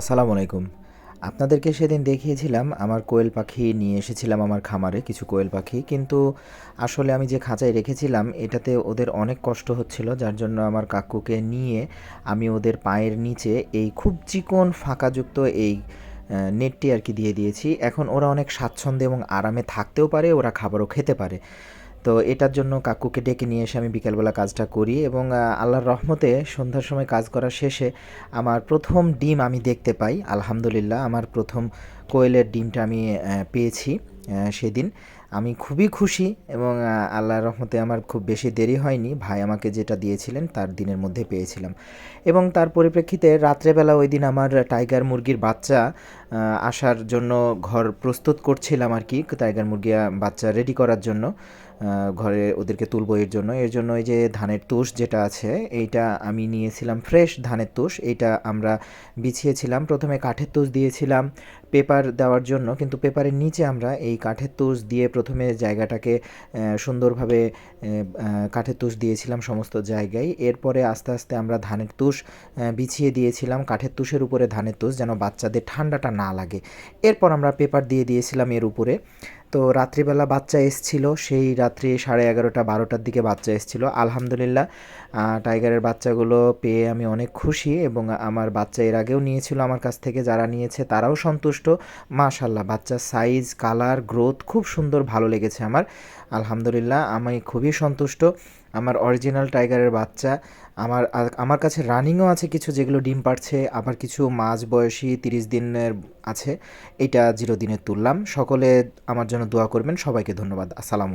আসসালামু আলাইকুম। আপনাদেরকে সেদিন দেখিয়েছিলাম, আমার কোয়েল পাখি নিয়ে এসেছিলাম আমার খামারে, কিছু কোয়েল পাখি। কিন্তু আসলে আমি যে খাঁচায় রেখেছিলাম, এটাতে ওদের অনেক কষ্ট হচ্ছিল, যার জন্য আমার কাকুকে নিয়ে আমি ওদের পায়ের নিচে এই খুব চিকন ফাঁকাযুক্ত এই নেটটি আর কি দিয়ে দিয়েছি। এখন ওরা অনেক স্বাচ্ছন্দ্যে এবং আরামে থাকতেও পারে, ওরা খাবারও খেতে পারে। তো এটার জন্য কাকুকে ডেকে নিয়ে এসে আমি বিকালবেলা কাজটা করি এবং আল্লাহর রহমতে সন্ধ্যার সময় কাজ করা শেষে আমার প্রথম ডিম আমি দেখতে পাই। আলহামদুলিল্লাহ, আমার প্রথম কোয়েলের ডিমটা আমি পেয়েছি সেদিন। আমি খুবই খুশি এবং আল্লাহর রহমতে আমার খুব বেশি দেরি হয়নি। ভাই আমাকে যেটা দিয়েছিলেন তার দিনের মধ্যে পেয়েছিলাম। এবং তার পরিপ্রেক্ষিতে রাত্রেবেলা ওই দিন আমার টাইগার মুরগির বাচ্চা আসার জন্য ঘর প্রস্তুত করছিলাম আর কি, টাইগার মুরগি বাচ্চা রেডি করার জন্য। ঘরে ওদেরকে তুলবো এর জন্য। এর জন্য এই যে ধানের তুষ যেটা আছে, এইটা আমি নিয়েছিলাম ফ্রেশ ধানের তুষ। এইটা আমরা বিছিয়েছিলাম। প্রথমে কাঠের তুষ দিয়েছিলাম পেপার দেওয়ার জন্য, কিন্তু পেপারের নিচে আমরা এই কাঠের তুষ দিয়ে প্রথমে জায়গাটাকে সুন্দরভাবে কাঠের তুষ দিয়েছিলাম সমস্ত জায়গায়। এরপরে আস্তে আস্তে আমরা ধানের তুষ বিছিয়ে দিয়েছিলাম। কাঠের তুষের উপরে ধানের তুষ যেন বাচ্চাদের ঠান্ডাটা না লাগে। এরপর আমরা পেপার দিয়ে দিয়েছিলাম এর উপরে। তো রাত্রিবেলা বাচ্চা এসছিল, সেই রাত্রি সাড়ে এগারোটা, বারোটার দিকে বাচ্চা এসছিল। আলহামদুলিল্লাহ টাইগারের বাচ্চাগুলো পেয়ে আমি অনেক খুশি এবং আমার বাচ্চা এর আগেও নিয়েছিল আমার কাছ থেকে, যারা নিয়েছে তারাও সন্তুষ্ট। মাশাল্লাহ বাচ্চার সাইজ, কালার, গ্রোথ খুব সুন্দর, ভালো লেগেছে আমার। আলহামদুলিল্লাহ, আমি খুবই সন্তুষ্ট। আমার অরিজিনাল টাইগারের বাচ্চা, আমার আমার কাছে রানিংও আছে কিছু যেগুলো ডিম পাড়ছে, আবার কিছু মাঝ বয়সী তিরিশ দিনের আছে, এটা জিরো দিনের তুললাম। সকলে আমার জন্য দোয়া করবেন। সবাইকে ধন্যবাদ। আসসালাম